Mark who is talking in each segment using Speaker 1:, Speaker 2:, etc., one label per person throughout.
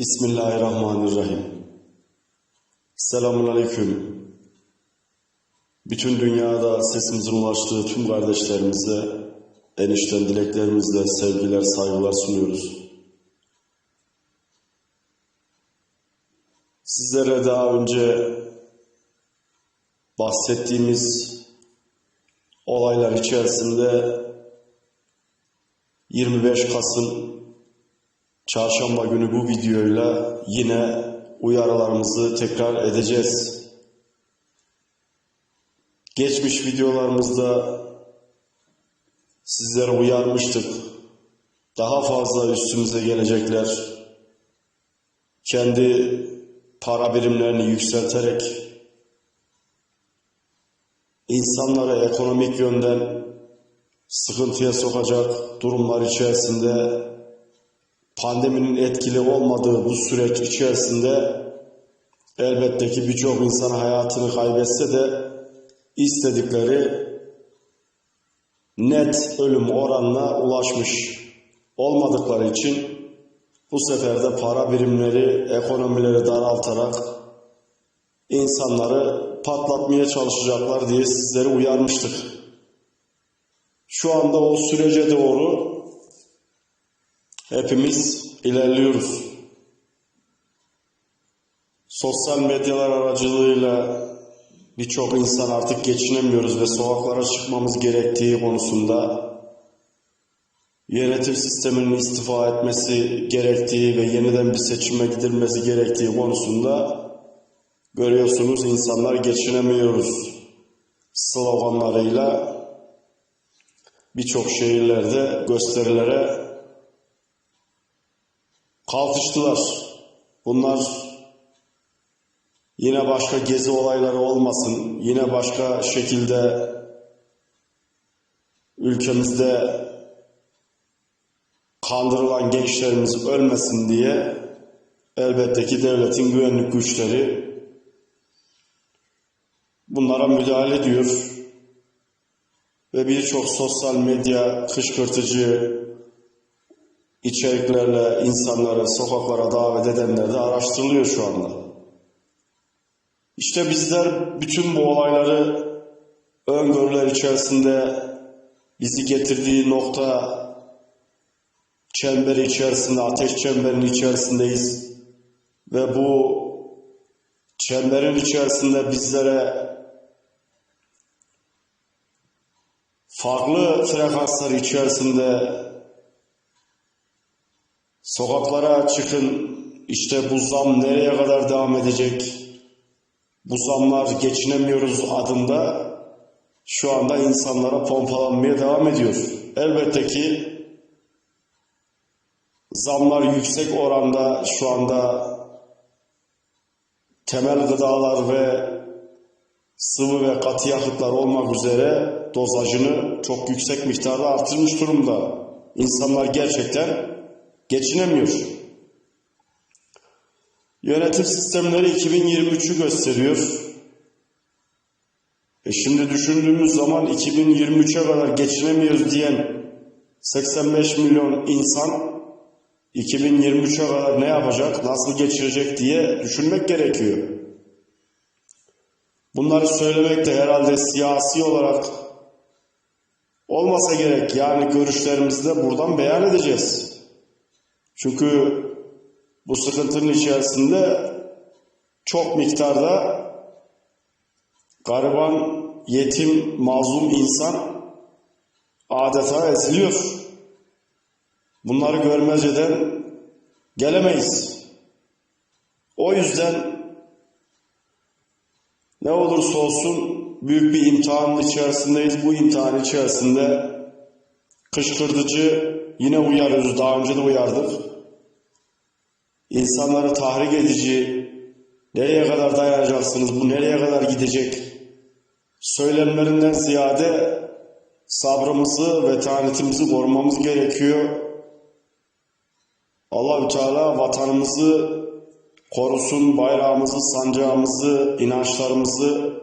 Speaker 1: Bismillahirrahmanirrahim. Selamun Aleyküm. Bütün dünyada sesimizin ulaştığı tüm kardeşlerimize enişten dileklerimizle sevgiler, saygılar sunuyoruz. Sizlere daha önce bahsettiğimiz olaylar içerisinde 25 Kasım Çarşamba günü bu videoyla yine uyarılarımızı tekrar edeceğiz. Geçmiş videolarımızda sizlere uyarmıştık. Daha fazla üstümüze gelecekler. Kendi para birimlerini yükselterek insanları ekonomik yönden sıkıntıya sokacak durumlar içerisinde pandeminin etkili olmadığı bu süreç içerisinde elbette ki birçok insan hayatını kaybetse de istedikleri net ölüm oranına ulaşmış olmadıkları için bu sefer de para birimleri, ekonomileri daraltarak insanları patlatmaya çalışacaklar diye sizleri uyarmıştık. Şu anda o sürece doğru hepimiz ilerliyoruz. Sosyal medyalar aracılığıyla birçok insan artık geçinemiyoruz ve sokaklara çıkmamız gerektiği konusunda yönetim sisteminin istifa etmesi gerektiği ve yeniden bir seçime gidilmesi gerektiği konusunda görüyorsunuz insanlar geçinemiyoruz sloganlarıyla birçok şehirlerde gösterilere kalkıştılar. Bunlar yine başka gezi olayları olmasın, yine başka şekilde ülkemizde kandırılan gençlerimiz ölmesin diye elbette ki devletin güvenlik güçleri bunlara müdahale ediyor ve birçok sosyal medya kışkırtıcı içeriklerle insanları sokaklara davet edenler de araştırılıyor şu anda. İşte bizler bütün bu olayları öngörüler içerisinde bizi getirdiği nokta çemberi içerisinde, ateş çemberinin içerisindeyiz. Ve bu çemberin içerisinde bizlere farklı frekanslar içerisinde Sokaklara çıkın. İşte bu zam nereye kadar devam edecek? Bu zamlar geçinemiyoruz adında şu anda insanlara pompalanmaya devam ediyor. Elbette ki zamlar yüksek oranda şu anda temel gıdalar ve sıvı ve katı yakıtlar olmak üzere dozajını çok yüksek miktarda artırmış durumda. İnsanlar gerçekten geçinemiyor. Yönetim sistemleri 2023'ü gösteriyor. E şimdi düşündüğümüz zaman 2023'e kadar geçinemiyoruz diyen 85 milyon insan 2023'e kadar ne yapacak, nasıl geçirecek diye düşünmek gerekiyor. Bunları söylemek de herhalde siyasi olarak olmasa gerek. Yani görüşlerimizi de buradan beyan edeceğiz. Çünkü bu sıkıntının içerisinde çok miktarda gariban, yetim, mazlum insan adeta eziliyor. Bunları görmezden gelemeyiz. O yüzden ne olursa olsun büyük bir imtihanın içerisindeyiz. Bu imtihan içerisinde kışkırtıcı yine uyarıyoruz. Daha önce de uyardık. İnsanları tahrik edici, nereye kadar dayanacaksınız, bu nereye kadar gidecek söylemlerinden ziyade sabrımızı ve tanetimizi korumamız gerekiyor. Allahü Teala vatanımızı korusun, bayrağımızı, sancağımızı, inançlarımızı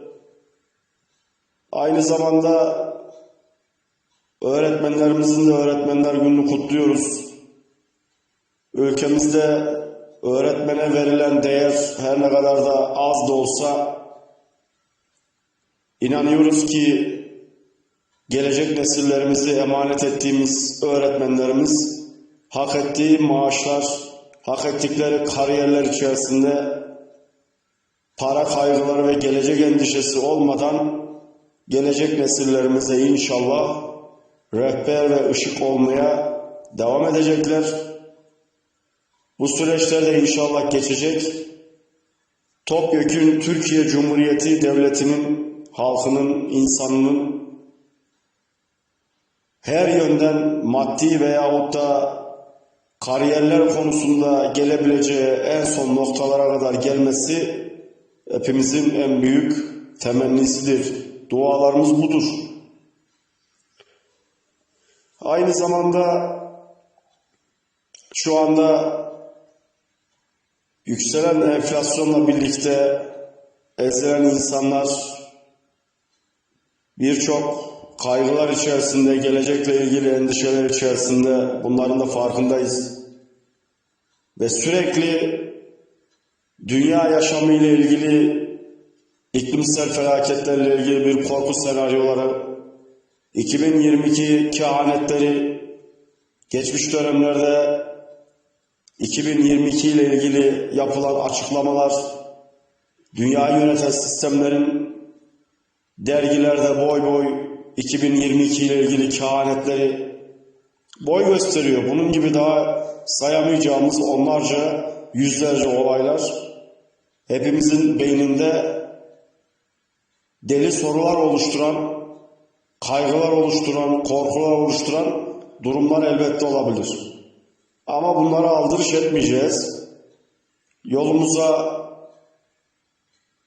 Speaker 1: aynı zamanda öğretmenlerimizin de öğretmenler gününü kutluyoruz. Ülkemizde öğretmene verilen değer her ne kadar da az da olsa inanıyoruz ki gelecek nesillerimizi emanet ettiğimiz öğretmenlerimiz hak ettiği maaşlar, hak ettikleri kariyerler içerisinde para kaygıları ve gelecek endişesi olmadan gelecek nesillerimize inşallah rehber ve ışık olmaya devam edecekler. Bu süreçler de inşallah geçecek. Topyekün Türkiye Cumhuriyeti Devleti'nin, halkının, insanının her yönden maddi veyahut da kariyerler konusunda gelebileceği en son noktalara kadar gelmesi hepimizin en büyük temennisidir. Dualarımız budur. Aynı zamanda şu anda yükselen enflasyonla birlikte ezilen insanlar birçok kaygılar içerisinde, gelecekle ilgili endişeler içerisinde bunların da farkındayız. Ve sürekli dünya yaşamı ile ilgili iklimsel felaketlerle ilgili bir korku senaryoları, 2022 kehanetleri, geçmiş dönemlerde 2022 ile ilgili yapılan açıklamalar, dünya yöneten sistemlerin dergilerde boy boy 2022 ile ilgili kehanetleri boy gösteriyor. Bunun gibi daha sayamayacağımız onlarca, yüzlerce olaylar hepimizin beyninde deli sorular oluşturan, kaygılar oluşturan, korkular oluşturan durumlar elbette olabilir. Ama bunlara aldırış etmeyeceğiz. Yolumuza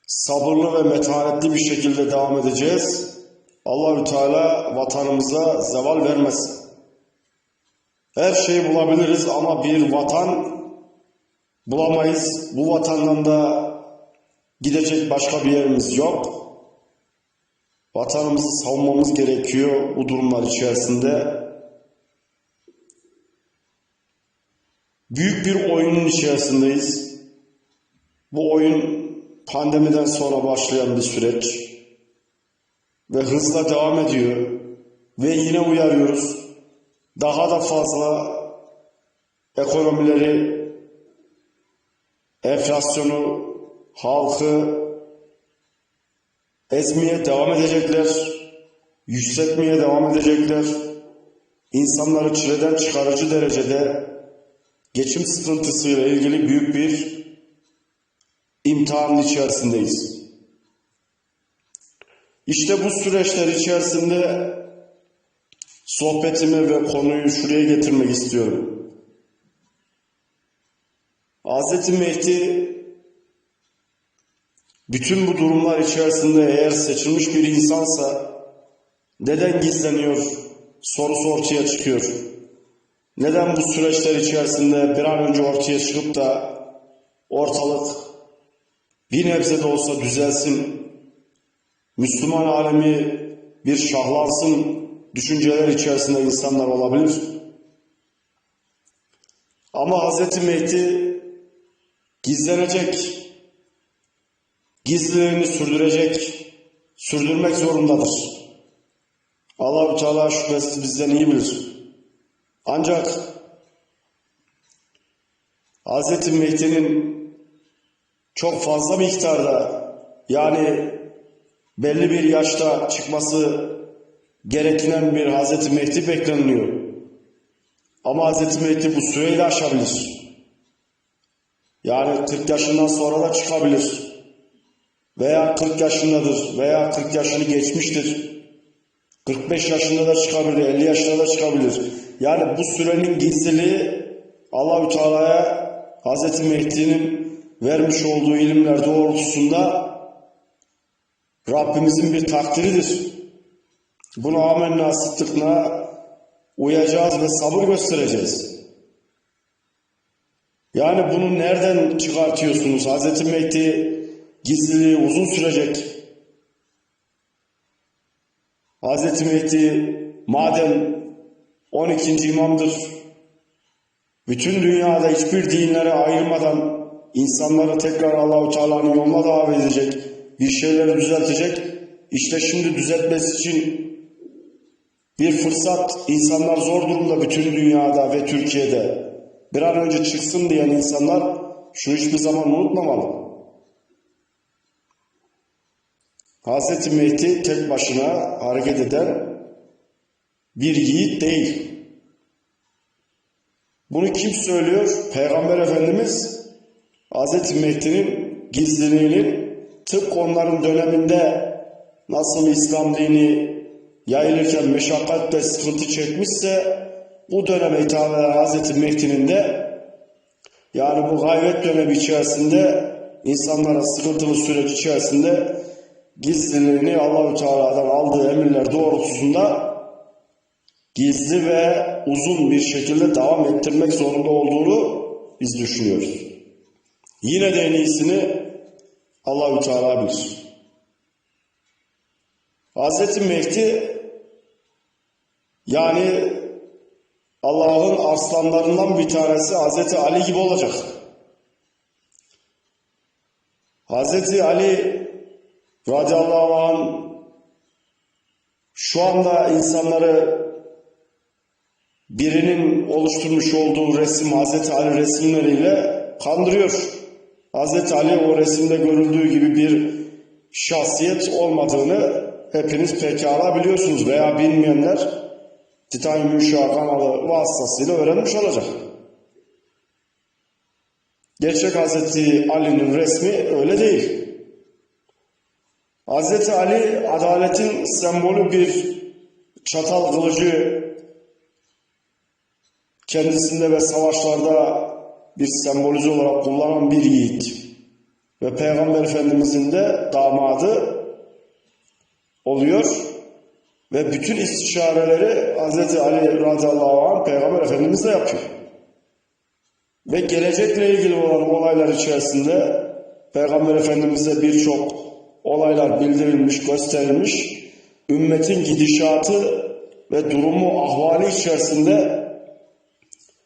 Speaker 1: sabırlı ve metanetli bir şekilde devam edeceğiz. Allahü Teala vatanımıza zeval vermesin. Her şeyi bulabiliriz ama bir vatan bulamayız. Bu vatandan da gidecek başka bir yerimiz yok. Vatanımızı savunmamız gerekiyor bu durumlar içerisinde. Büyük bir oyunun içerisindeyiz. Bu oyun pandemiden sonra başlayan bir süreç ve hızla devam ediyor ve yine uyarıyoruz. Daha da fazla ekonomileri, enflasyonu, halkı ezmeye devam edecekler, yükseltmeye devam edecekler. İnsanları çileden çıkarıcı derecede geçim sıkıntısıyla ilgili büyük bir imtihanın içerisindeyiz. İşte bu süreçler içerisinde sohbetimi ve konuyu şuraya getirmek istiyorum. Hz. Mehdi bütün bu durumlar içerisinde eğer seçilmiş bir insansa neden gizleniyor sorusu ortaya çıkıyor. Neden bu süreçler içerisinde bir an önce ortaya çıkıp da ortalık bir nebze de olsa düzelsin, Müslüman alemi bir şahlansın düşünceler içerisinde insanlar olabilir. Ama Hz. Mehdi gizlenecek, gizliliğini sürdürecek, sürdürmek zorundadır. Allah-u Teala şüphesiz bizden iyi bilir. Ancak Hz. Mehdi'nin çok fazla miktarda yani belli bir yaşta çıkması gereken bir Hz. Mehdi bekleniyor. Ama Hz. Mehdi bu süreyi de aşabilir. Yani 40 yaşından sonra da çıkabilir. Veya 40 yaşındadır veya 40 yaşını geçmiştir. 45 yaşında da çıkabilir, 50 yaşında da çıkabilir. Yani bu sürenin gizliliği Allahü Teala'ya Hz. Mehdi'nin vermiş olduğu ilimler doğrultusunda Rabbimizin bir takdiridir. Bunu amenna sıddıkla uyacağız ve sabır göstereceğiz. Yani bunu nereden çıkartıyorsunuz? Hz. Mehdi gizliliği uzun sürecek. Hz. Mehdi madem 12. imamdır bütün dünyada hiçbir dinlere ayırmadan insanları tekrar Allahu Teala'nın yoluna davet edecek, bir şeyleri düzeltecek. İşte şimdi düzeltmesi için bir fırsat insanlar zor durumda bütün dünyada ve Türkiye'de. Bir an önce çıksın diyen insanlar şunu hiçbir zaman unutmamalı. Hz. Mehdi tek başına hareket eden bir yiğit değil. Bunu kim söylüyor? Peygamber Efendimiz Hz. Mehdi'nin gizliliğinin tıpkı onların döneminde nasıl İslam dini yayılırken meşakkat ve sıkıntı çekmişse bu döneme hitap eden Hz. Mehdi'nin de yani bu gayret dönemi içerisinde insanlara sıkıntılı süreç içerisinde gizliliğini Allahü Teala'dan aldığı emirler doğrultusunda gizli ve uzun bir şekilde devam ettirmek zorunda olduğunu biz düşünüyoruz. Yine de en iyisini Allahü Teala bilir. Hz. Mehdi yani Allah'ın arslanlarından bir tanesi Hz. Ali gibi olacak. Hz. Ali radıyallahu anh şu anda insanları birinin oluşturmuş olduğu resim Hz. Ali resimleriyle kandırıyor. Hz. Ali o resimde görüldüğü gibi bir şahsiyet olmadığını hepiniz pekala biliyorsunuz veya bilmeyenler Titanium Müşah kanalı vasıtasıyla öğrenmiş olacak. Gerçek Hz. Ali'nin resmi öyle değil. Hz. Ali adaletin sembolü bir çatal kılıcı kendisinde ve savaşlarda bir sembolize olarak kullanan bir yiğit ve Peygamber Efendimizin de damadı oluyor ve bütün istişareleri Hz. Ali radıyallahu anh Peygamber Efendimiz de yapıyor. Ve gelecekle ilgili olan olaylar içerisinde Peygamber Efendimiz'e birçok olaylar bildirilmiş, gösterilmiş. Ümmetin gidişatı ve durumu, ahvali içerisinde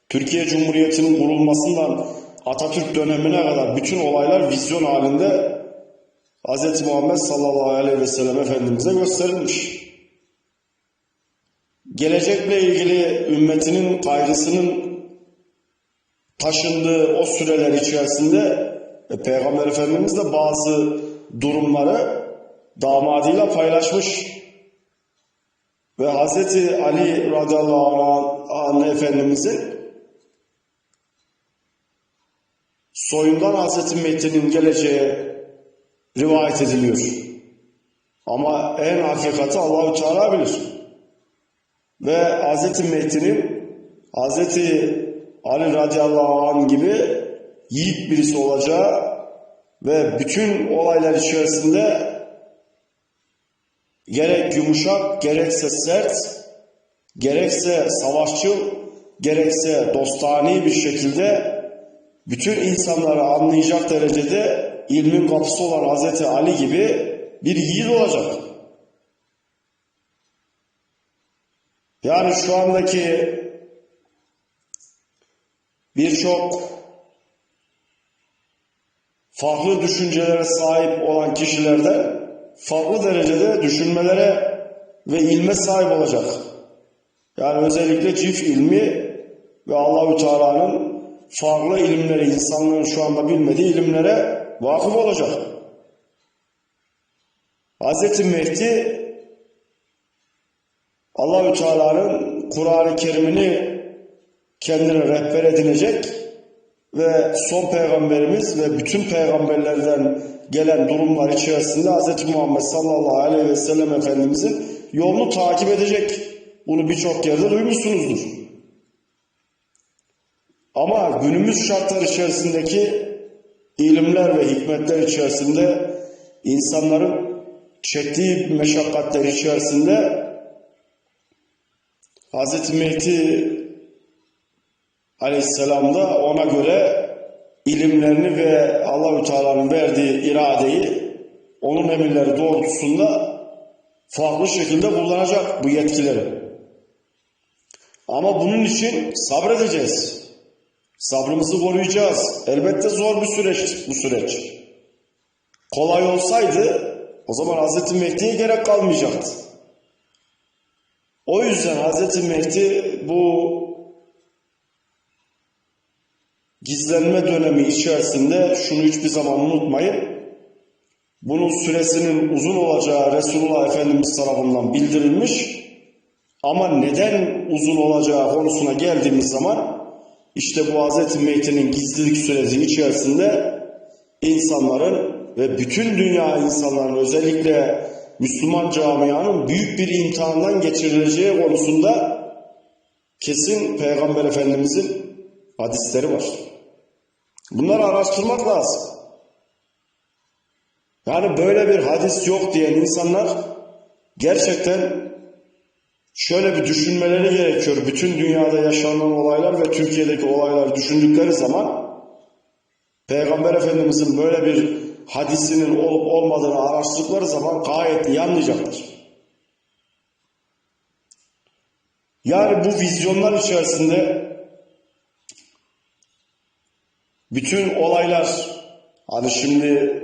Speaker 1: Türkiye Cumhuriyeti'nin kurulmasından Atatürk dönemine kadar bütün olaylar vizyon halinde Hz. Muhammed sallallahu aleyhi ve sellem Efendimiz'e gösterilmiş. Gelecekle ilgili ümmetinin kaygısının taşındığı o süreler içerisinde e, Peygamber Efendimiz de bazı durumları damadıyla paylaşmış. Ve Hz. Ali radıyallahu anh Efendimizin soyundan Hz. Mehdi'nin geleceği rivayet ediliyor. Ama en hakikati Allahü Teala bilir. Ve Hz. Mehdi'nin Hz. Ali radıyallahu anh gibi yiğit birisi olacağı ve bütün olaylar içerisinde gerek yumuşak, gerekse sert, gerekse savaşçı, gerekse dostani bir şekilde bütün insanları anlayacak derecede ilmin kapısı olan Hz. Ali gibi bir yiğit olacak. Yani şu andaki birçok farklı düşüncelere sahip olan kişilerde farklı derecede düşünmelere ve ilme sahip olacak. Yani özellikle çift ilmi ve Allahü Teala'nın farklı ilimleri, insanlığın şu anda bilmediği ilimlere vakıf olacak. Hz. Mehdi Allahü Teala'nın Kur'an-ı Kerim'ini kendine rehber edinecek ve son peygamberimiz ve bütün peygamberlerden gelen durumlar içerisinde Hz. Muhammed sallallahu aleyhi ve sellem Efendimizin yolunu takip edecek. Bunu birçok yerde duymuşsunuzdur. Ama günümüz şartlar içerisindeki ilimler ve hikmetler içerisinde insanların çektiği meşakkatler içerisinde Hz. Mehdi Aleyhisselam da ona göre ilimlerini ve Allahü Teala'nın verdiği iradeyi onun emirleri doğrultusunda farklı şekilde kullanacak bu yetkileri. Ama bunun için sabredeceğiz. Sabrımızı koruyacağız. Elbette zor bir süreç bu süreç. Kolay olsaydı o zaman Hazreti Mehdi'ye gerek kalmayacaktı. O yüzden Hazreti Mehdi bu gizlenme dönemi içerisinde şunu hiçbir zaman unutmayın. Bunun süresinin uzun olacağı Resulullah Efendimiz tarafından bildirilmiş. Ama neden uzun olacağı konusuna geldiğimiz zaman işte bu Hazreti Mehdi'nin gizlilik süresi içerisinde insanların ve bütün dünya insanların özellikle Müslüman camianın büyük bir imtihandan geçirileceği konusunda kesin Peygamber Efendimizin hadisleri var. Bunları araştırmak lazım. Yani böyle bir hadis yok diyen insanlar gerçekten şöyle bir düşünmeleri gerekiyor. Bütün dünyada yaşanan olaylar ve Türkiye'deki olaylar düşündükleri zaman Peygamber Efendimizin böyle bir hadisinin olup olmadığını araştırdıkları zaman gayet iyi anlayacaktır. Yani bu vizyonlar içerisinde bütün olaylar hani şimdi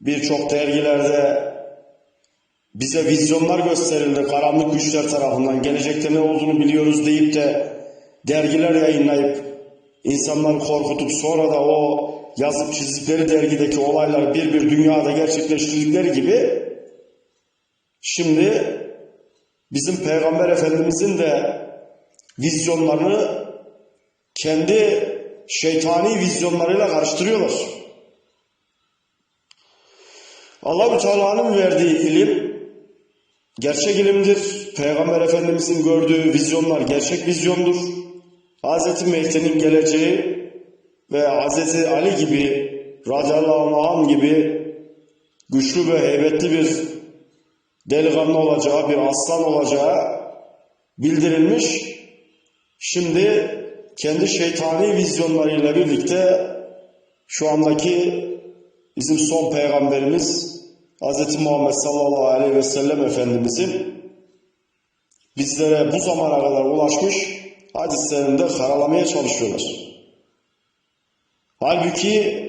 Speaker 1: birçok dergilerde bize vizyonlar gösterildi karanlık güçler tarafından gelecekte ne olduğunu biliyoruz deyip de dergiler yayınlayıp insanları korkutup sonra da o yazıp çizdikleri dergideki olaylar bir bir dünyada gerçekleştirdikleri gibi şimdi bizim Peygamber Efendimizin de vizyonlarını kendi şeytani vizyonlarıyla karıştırıyorlar. Allahü Teala'nın verdiği ilim gerçek ilimdir. Peygamber Efendimizin gördüğü vizyonlar gerçek vizyondur. Hz. Mehdi'nin geleceği ve Hz. Ali gibi radıyallahu anh gibi güçlü ve heybetli bir delikanlı olacağı, bir aslan olacağı bildirilmiş. Şimdi kendi şeytani vizyonlarıyla birlikte şu andaki bizim son peygamberimiz Hz. Muhammed sallallahu aleyhi ve sellem Efendimizin bizlere bu zamana kadar ulaşmış hadislerinde karalamaya çalışıyorlar. Halbuki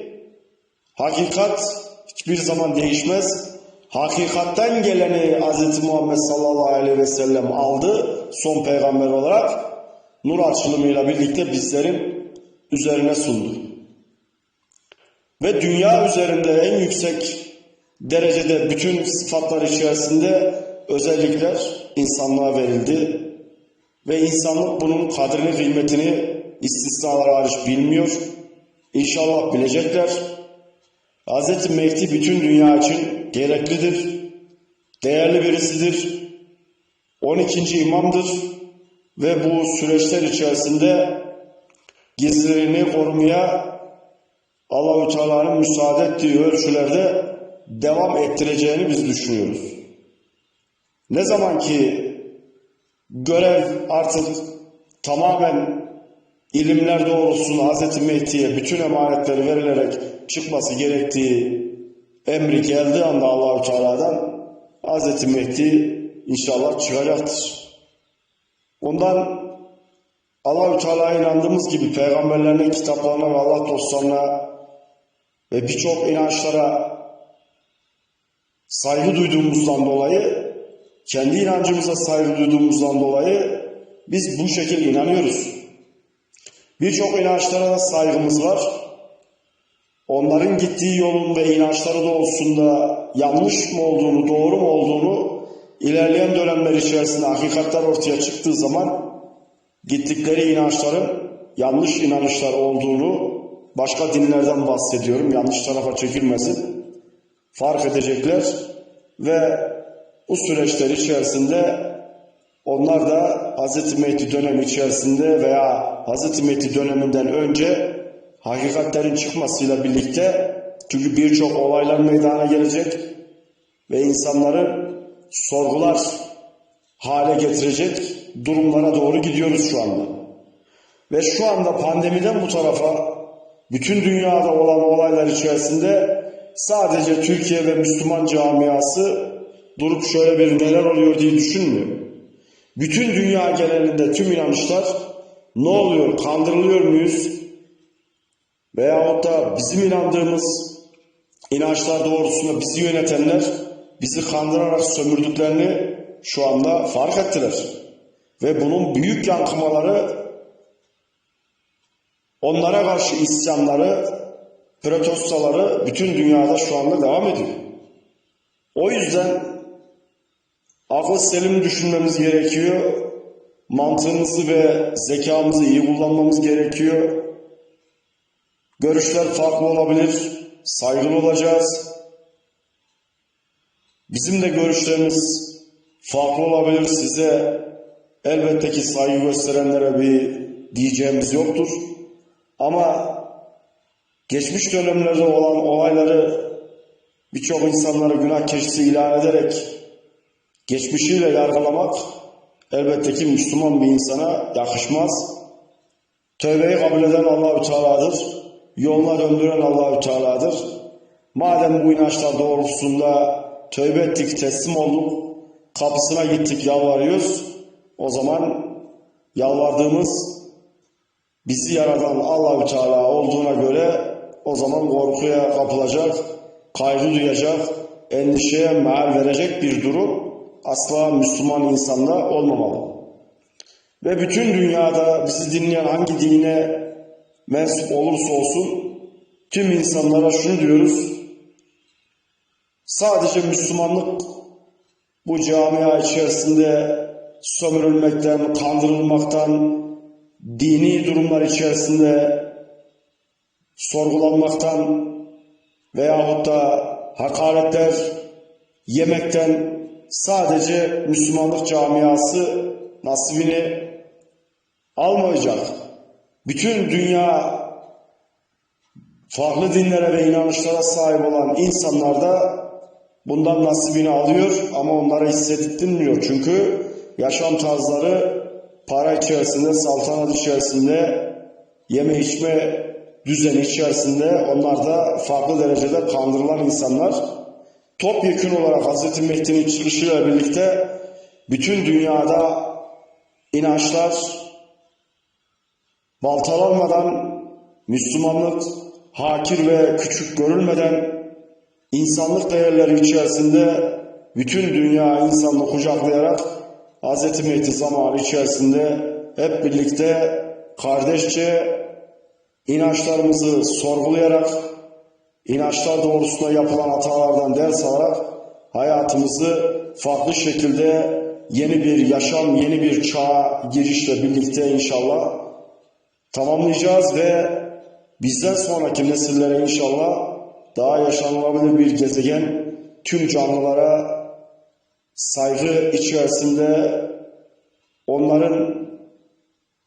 Speaker 1: hakikat hiçbir zaman değişmez. Hakikatten geleni Hz. Muhammed sallallahu aleyhi ve sellem aldı son peygamber olarak nur açılımıyla birlikte bizlerin üzerine sundu. Ve dünya üzerinde en yüksek derecede bütün sıfatlar içerisinde özellikler insanlığa verildi. Ve insanlık bunun kadrini, kıymetini istisnalar hariç bilmiyor. İnşallah bilecekler. Hz. Mehdi bütün dünya için gereklidir. Değerli birisidir. 12. imamdır. Ve bu süreçler içerisinde gizlerini korumaya Allahü Teala'nın müsaade ettiği ölçülerde devam ettireceğini biz düşünüyoruz. Ne zaman ki görev artık tamamen ilimler doğrultusunda Hz. Mehdi'ye bütün emanetleri verilerek çıkması gerektiği emri geldiği anda Allahü Teala'dan Hz. Mehdi inşallah çıkacaktır. Ondan Allahü Teala'ya inandığımız gibi peygamberlerine, kitaplarına ve Allah dostlarına ve birçok inançlara saygı duyduğumuzdan dolayı, kendi inancımıza saygı duyduğumuzdan dolayı biz bu şekilde inanıyoruz. Birçok inançlara da saygımız var. Onların gittiği yolun ve inançları doğrultusunda yanlış mı olduğunu, doğru mu olduğunu ilerleyen dönemler içerisinde hakikatler ortaya çıktığı zaman gittikleri inançların yanlış inanışlar olduğunu başka dinlerden bahsediyorum. Yanlış tarafa çekilmesin. Fark edecekler ve bu süreçler içerisinde onlar da Hz. Mehdi dönemi içerisinde veya Hz. Mehdi döneminden önce hakikatlerin çıkmasıyla birlikte çünkü birçok olaylar meydana gelecek ve insanları sorgular hale getirecek durumlara doğru gidiyoruz şu anda. Ve şu anda pandemiden bu tarafa bütün dünyada olan olaylar içerisinde sadece Türkiye ve Müslüman camiası durup şöyle bir neler oluyor diye düşünmüyor. Bütün dünya genelinde tüm inançlar ne oluyor, kandırılıyor muyuz, veyahut da bizim inandığımız inançlar doğrultusunda bizi yönetenler bizi kandırarak sömürdüklerini şu anda fark ettiler. Ve bunun büyük yankımaları onlara karşı isyanları, protestoları bütün dünyada şu anda devam ediyor. O yüzden akıl selim düşünmemiz gerekiyor. Mantığımızı ve zekamızı iyi kullanmamız gerekiyor. Görüşler farklı olabilir. Saygılı olacağız. Bizim de görüşlerimiz farklı olabilir. Size elbette ki saygı gösterenlere bir diyeceğimiz yoktur. Ama geçmiş dönemlerde olan olayları birçok insanlara günah keçisi ilan ederek geçmişiyle yargılamak elbette ki Müslüman bir insana yakışmaz. Tövbeyi kabul eden Allahü Teala'dır. Yoluna döndüren Allahü Teala'dır. Madem bu inançlar doğrultusunda tövbe ettik, teslim olduk, kapısına gittik, yalvarıyoruz. O zaman yalvardığımız bizi yaratan Allahü Teala olduğuna göre o zaman korkuya kapılacak, kaygı duyacak, endişeye meal verecek bir durum asla Müslüman insanda olmamalı. Ve bütün dünyada bizi dinleyen hangi dine mensup olursa olsun tüm insanlara şunu diyoruz. Sadece Müslümanlık bu camia içerisinde sömürülmekten, kandırılmaktan, dini durumlar içerisinde sorgulanmaktan veyahut da hakaretler yemekten sadece Müslümanlık camiası nasibini almayacak. Bütün dünya farklı dinlere ve inanışlara sahip olan insanlar da bundan nasibini alıyor ama onlara hissettirmiyor. Çünkü yaşam tarzları para içerisinde, saltanat içerisinde, yeme içme düzeni içerisinde onlar da farklı derecede kandırılan insanlar. Topyekun olarak Hz. Mehdi'nin çıkışıyla birlikte bütün dünyada inançlar baltalanmadan Müslümanlık hakir ve küçük görülmeden insanlık değerleri içerisinde bütün dünya insanlığı kucaklayarak Hz. Mehdi zamanı içerisinde hep birlikte kardeşçe inançlarımızı sorgulayarak inançlar doğrusunda yapılan hatalardan ders alarak hayatımızı farklı şekilde yeni bir yaşam, yeni bir çağa girişle birlikte inşallah tamamlayacağız ve bizden sonraki nesillere inşallah daha yaşanılabilir bir gezegen, tüm canlılara saygı içerisinde onların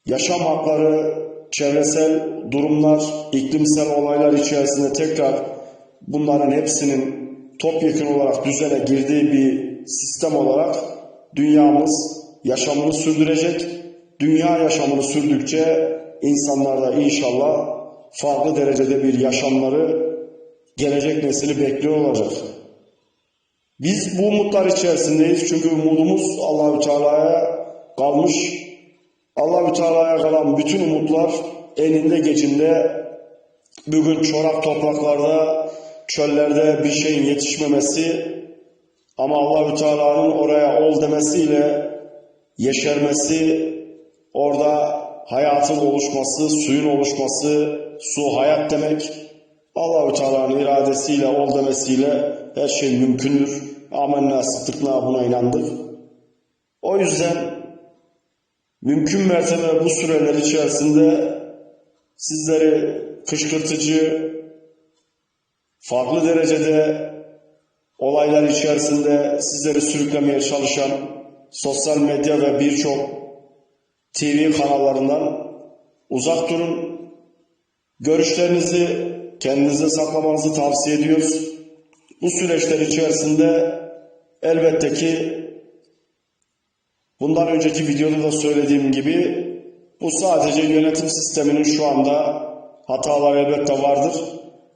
Speaker 1: yaşam hakları, çevresel durumlar, iklimsel olaylar içerisinde tekrar bunların hepsinin topyekun olarak düzene girdiği bir sistem olarak dünyamız yaşamını sürdürecek. Dünya yaşamını sürdükçe insanlar da inşallah farklı derecede bir yaşamları gelecek nesili bekliyor olacak. Biz bu umutlar içerisindeyiz çünkü umudumuz Allahü Teala'ya kalmış. Allahü Teala'ya kalan bütün umutlar eninde gecinde bugün çorak topraklarda, çöllerde bir şeyin yetişmemesi ama Allahü Teala'nın oraya ol demesiyle yeşermesi, orada hayatın oluşması, suyun oluşması, su hayat demek. Allahü Teala'nın iradesiyle, ol demesiyle her şey mümkündür. Amenna sıddıkna buna inandık. O yüzden mümkün mertebe bu süreler içerisinde sizleri kışkırtıcı, farklı derecede olaylar içerisinde sizleri sürüklemeye çalışan sosyal medya ve birçok TV kanallarından uzak durun. Görüşlerinizi kendinize saklamanızı tavsiye ediyoruz. Bu süreçler içerisinde elbette ki bundan önceki videoda da söylediğim gibi bu sadece yönetim sisteminin şu anda hatalar elbette vardır.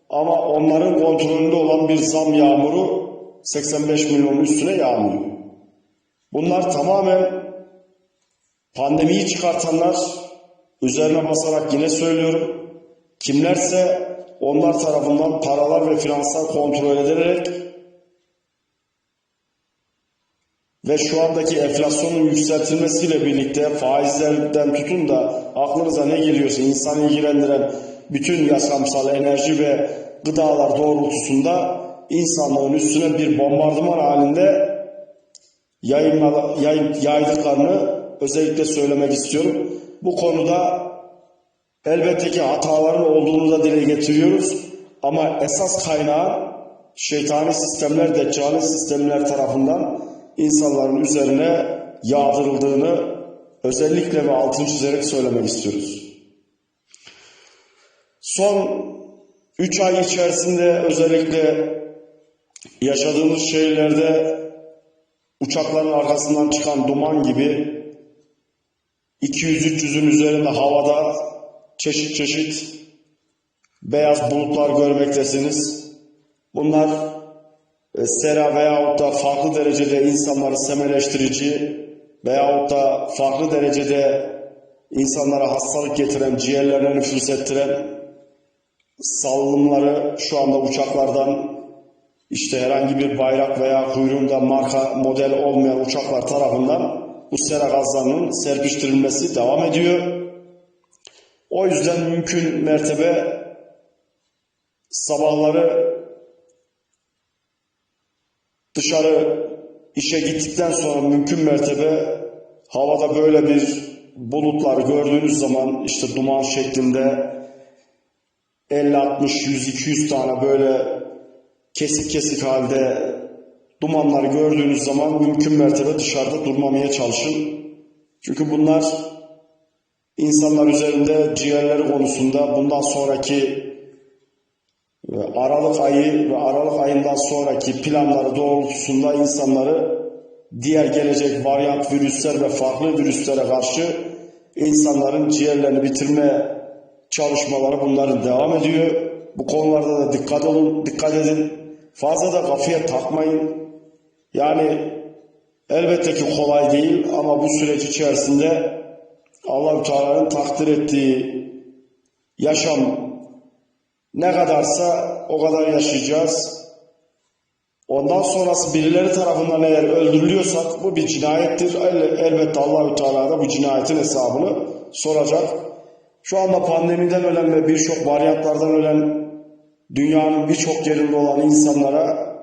Speaker 1: Ama onların kontrolünde olan bir zam yağmuru 85 milyonun üstüne yağmıyor. Bunlar tamamen pandemiyi çıkartanlar üzerine basarak yine söylüyorum Kimlerse onlar tarafından paralar ve finansal kontrol edilerek ve şu andaki enflasyonun yükseltilmesiyle birlikte faizlerden tutun da aklınıza ne geliyorsa insanı ilgilendiren bütün yaşamsal enerji ve gıdalar doğrultusunda insanlığın üstüne bir bombardıman halinde yayınla, yay, yaydıklarını özellikle söylemek istiyorum. Bu konuda elbette ki hataların olduğunu da dile getiriyoruz. Ama esas kaynağı şeytani sistemler, deccali sistemler tarafından insanların üzerine yağdırıldığını özellikle ve altını çizerek söylemek istiyoruz. Son 3 ay içerisinde özellikle yaşadığımız şehirlerde uçakların arkasından çıkan duman gibi 200-300'ün üzerinde havada çeşit çeşit beyaz bulutlar görmektesiniz. Bunlar sera veyahut da farklı derecede insanları semeleştirici veyahut da farklı derecede insanlara hastalık getiren, ciğerlerine nüfus ettiren salınımları şu anda uçaklardan işte herhangi bir bayrak veya kuyruğunda marka model olmayan uçaklar tarafından bu sera gazlarının serpiştirilmesi devam ediyor. O yüzden mümkün mertebe sabahları dışarı işe gittikten sonra mümkün mertebe havada böyle bir bulutlar gördüğünüz zaman işte duman şeklinde 50, 60, 100, 200 tane böyle kesik kesik halde dumanları gördüğünüz zaman mümkün mertebe dışarıda durmamaya çalışın. Çünkü bunlar insanlar üzerinde ciğerleri konusunda bundan sonraki Aralık ayı ve Aralık ayından sonraki planları doğrultusunda insanları diğer gelecek varyant virüsler ve farklı virüslere karşı insanların ciğerlerini bitirme çalışmaları bunların devam ediyor. Bu konularda da dikkat olun, dikkat edin. Fazla da kafaya takmayın. Yani elbette ki kolay değil ama bu süreç içerisinde Allahü Teala'nın takdir ettiği yaşam ne kadarsa o kadar yaşayacağız. Ondan sonrası birileri tarafından eğer öldürülüyorsak bu bir cinayettir. El, elbette Allahü Teala da bu cinayetin hesabını soracak. Şu anda pandemiden ölen ve birçok varyantlardan ölen dünyanın birçok yerinde olan insanlara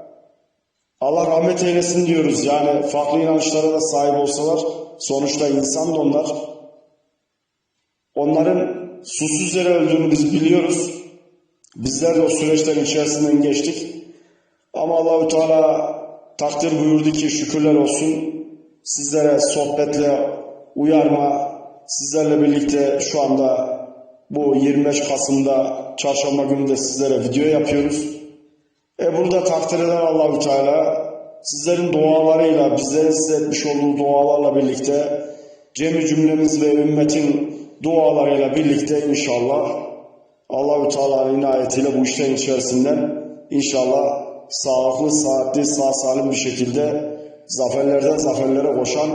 Speaker 1: Allah rahmet eylesin diyoruz. Yani farklı inançlara da sahip olsalar sonuçta insan da onlar. Onların susuz yere öldüğünü biz biliyoruz. Bizler de o süreçlerin içerisinden geçtik. Ama Allahü Teala takdir buyurdu ki şükürler olsun. Sizlere sohbetle uyarma, sizlerle birlikte şu anda bu 25 Kasım'da çarşamba günü de sizlere video yapıyoruz. E burada takdir eden Allahü Teala sizlerin dualarıyla, bizlerin size etmiş olduğu dualarla birlikte cemi cümlemiz ve ümmetin dualarıyla birlikte inşallah Allahü Teala'nın inayetiyle bu işlerin içerisinden inşallah sağlıklı, saatli, sağ salim bir şekilde zaferlerden zaferlere koşan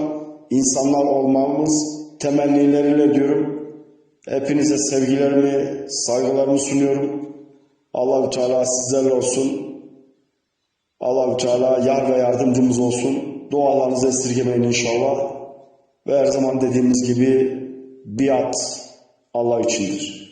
Speaker 1: insanlar olmamız temennileriyle diyorum. Hepinize sevgilerimi, saygılarımı sunuyorum. Allahü Teala sizlerle olsun. Allahü Teala yar ve yardımcımız olsun. Dualarınızı esirgemeyin inşallah. Ve her zaman dediğimiz gibi biat Allah içindir.